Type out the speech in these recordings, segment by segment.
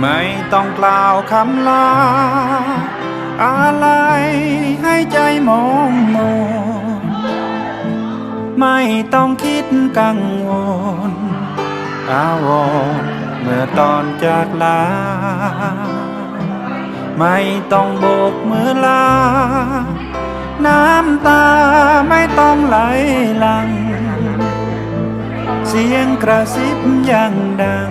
ไม่ต้องกล่าวคำลา อะไรให้ใจมองมนไม่ต้องคิดกังวล อาวรเมื่อตอนจากลา ไม่ต้องโบกมือลา น้ำตาไม่ต้องไหลหลัง เสียงกระซิบยังดัง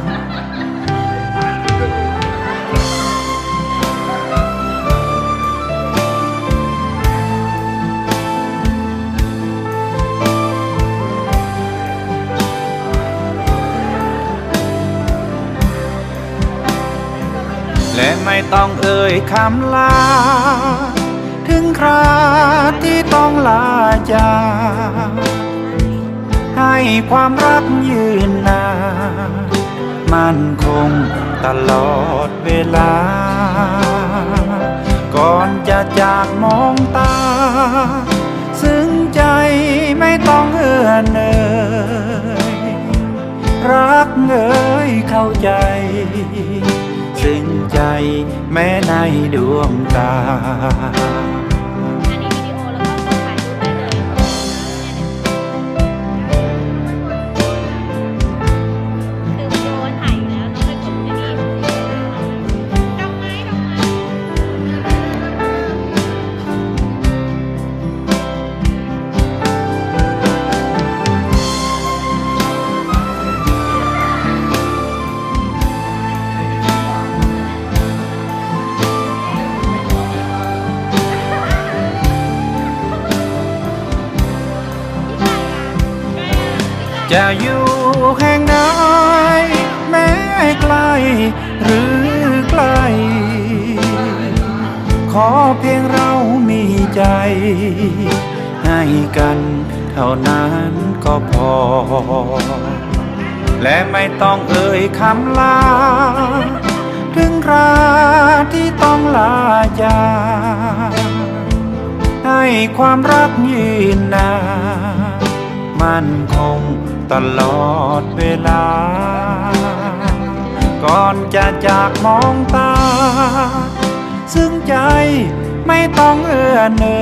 ไม่ต้องเอ่ยคำลา ถึงคราที่ต้องลาจากให้ความรักยืนนานมั่นคงตลอดเวลา ก่อนจะจากมองตา ซึ้งใจไม่ต้องเอื้อเอ่ยรักเอ่ยเข้าใจ แม้ในดวงตา จะอยู่แห่งใดแม้ไกลหรือใกล้ขอเพียงเรามีใจ ให้กันเท่านั้นก็พอ และไม่ต้องเอ่ยคำลา ถึงคราที่ต้องลาจากให้ความรักยืนนานมั่น ตลอดเวลา ก่อนจะจากมองตา ซึ่งใจไม่ต้องเอื้อเอ่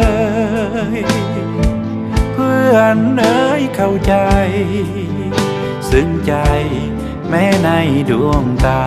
ยเพื่อนเอ่ยเข้าใจ ซึ่งใจแม้ในดวงตา